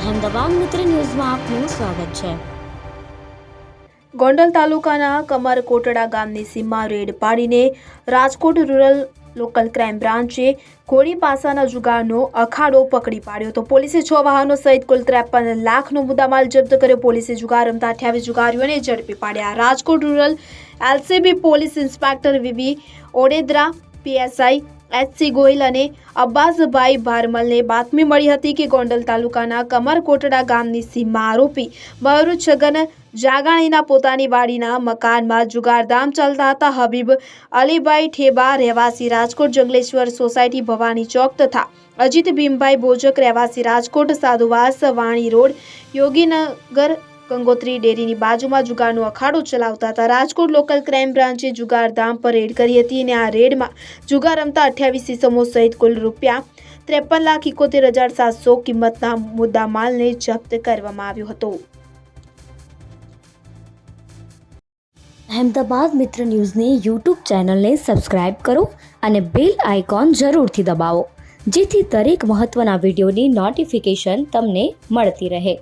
અહેમદાબાદ મિત્ર ન્યૂઝમાં આપનું સ્વાગત છે. ગોંડલ તાલુકાના કમરકોટડા ગામની સીમા રેડ પાડીને રાજકોટ રૂરલ લોકલ ક્રાઇમ બ્રાન્ચે ઘોડી પાસાના જુગારનો અખાડો પકડી પાડ્યો તો પોલીસે છ વાહનો સહિત કુલ ત્રેપન લાખનો મુદ્દામાલ જપ્ત કર્યો. પોલીસે જુગાર રમતા અઠ્યાવીસ જુગારીઓને ઝડપી પાડ્યા. Rajkot rural LCB police inspector VV Odedara, PSI HC Goyal અને અબ્બાસભાઈ ભારમલને બાતમી મળી હતી કે ગોંડલ તાલુકાના કમરકોટડા ગામની સીમા આરોપી બહરુ છગન જાગાણીના પોતાની વાડીના મકાનમાં જુગારધામ ચાલતા હતા. હબીબ અલીભાઈ ઠેબા રહેવાસી રાજકોટ જંગલેશ્વર સોસાયટી ભવાની ચોક તથા અજીત ભીમભાઈ ભોજક રહેવાસી રાજકોટ સાધુવાસ વાણી રોડ યોગીનગર ગંગોત્રી ડેરીની બાજુમાં જુગારનું અખાડો ચલાવતા હતા. રાજકોટ લોકલ ક્રાઇમ બ્રાન્ચે જુગારધામ પર રેડ કરી હતી અને આ રેડમાં જુગાર રમતા અઠ્યાવીસ ઇસમો સહિત કુલ રૂપિયા ત્રેપન લાખ ઇકોતેર હજાર સાતસો કિંમતના મુદ્દા માલને જપ્ત કરવામાં આવ્યો હતો. અહેમદાબાદ મિત્ર ન્યૂઝની યુટ્યુબ ચેનલને સબસ્ક્રાઇબ કરો અને બેલ આઇકોન જરૂરથી દબાવો, જેથી દરેક મહત્ત્વના વિડીયોની નોટિફિકેશન તમને મળતી રહે.